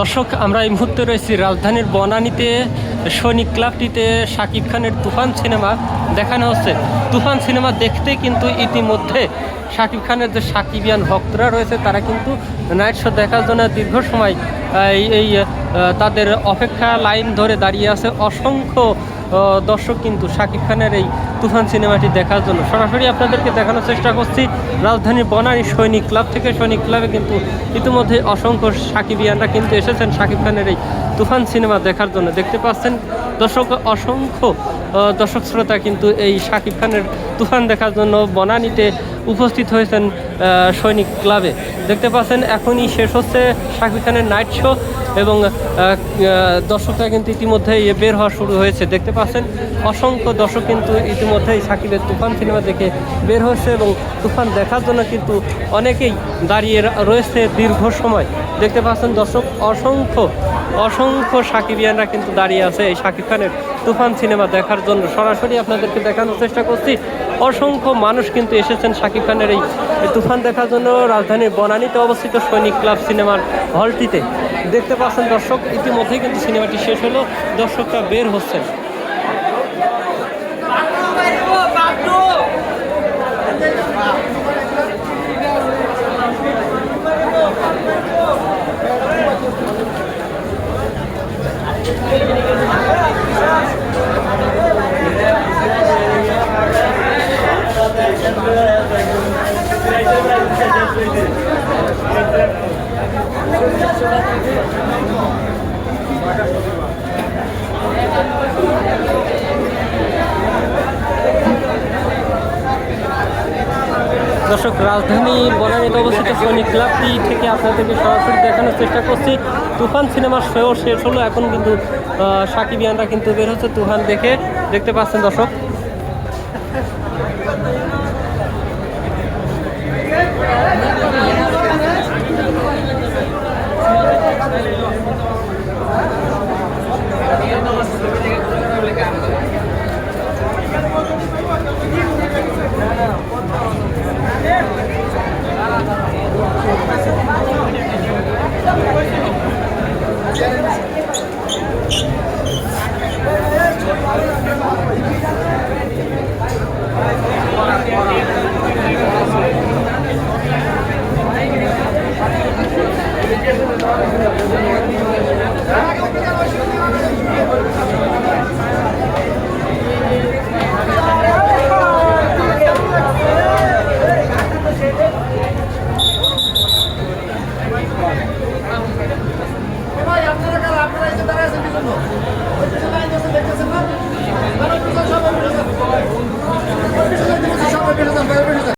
দর্শক, আমরা এই মুহূর্তে রয়েছি রাজধানীর বনানীতে সৈনিক ক্লাবটিতে শাকিব খানের তুফান সিনেমা দেখানো হচ্ছে। তুফান সিনেমা দেখতে কিন্তু ইতিমধ্যে শাকিব খানের যে শাকিবিয়ান ভক্তরা রয়েছে, তারা কিন্তু নাইট শো দেখার জন্য দীর্ঘ সময় এই তাদের অপেক্ষা লাইন ধরে দাঁড়িয়ে আছে। অসংখ্য দর্শক কিন্তু শাকিব খানের এই তুফান সিনেমাটি দেখার জন্য সরাসরি আপনাদেরকে দেখানোর চেষ্টা করছি। রাজধানীর বনানী সৈনিক ক্লাব থেকে, সৈনিক ক্লাবে কিন্তু ইতিমধ্যে অসংখ্য সাকিবিয়ানরা কিন্তু এসেছেন শাকিব খানের এই তুফান সিনেমা দেখার জন্য। দেখতে পাচ্ছেন দর্শক, অসংখ্য দর্শক শ্রোতা কিন্তু এই শাকিব খানের তুফান দেখার জন্য বনানীতে উপস্থিত হয়েছেন সৈনিক ক্লাবে। দেখতে পাচ্ছেন, এখনই শেষ হচ্ছে শাকিব খানের নাইট শো এবং দর্শকরা কিন্তু ইতিমধ্যেই বের হওয়া শুরু হয়েছে। দেখতে পাচ্ছেন, অসংখ্য দর্শক কিন্তু ইতিমধ্যেই সাকিবের তুফান সিনেমা দেখে বের হয়েছে এবং তুফান দেখার জন্য কিন্তু অনেকেই দাঁড়িয়ে রয়েছে দীর্ঘ সময়। দেখতে পাচ্ছেন, দর্শক, অসংখ্য অসংখ্য সাকিবিয়ানরা কিন্তু দাঁড়িয়ে আছে এই শাকিব খানের তুফান সিনেমা দেখার জন্য। সরাসরি আপনাদেরকে দেখানোর চেষ্টা করছি, অসংখ্য মানুষ কিন্তু এসেছেন শাকিব খানের এই তুফান দেখার জন্য। রাজধানীর বনানীতে অবস্থিত সৈনিক ক্লাব সিনেমার হলটিতে দেখতে পাচ্ছেন দর্শক, ইতিমধ্যেই কিন্তু সিনেমাটি শেষ হলো, দর্শকরা বের হচ্ছেন। দর্শক, রাজধানী বনানীতে অবস্থিত সৈনিক ক্লাবটি থেকে আপনাদেরকে সরাসরি দেখানোর চেষ্টা করছি। তুফান সিনেমার শো শেষ হলো, এখন কিন্তু সাকিব সাকিবিয়ানরা কিন্তু বের হচ্ছে তুফান দেখে। দেখতে পাচ্ছেন দর্শক। আপনারা আপনারা এসে দাঁড়ায় আছেন কি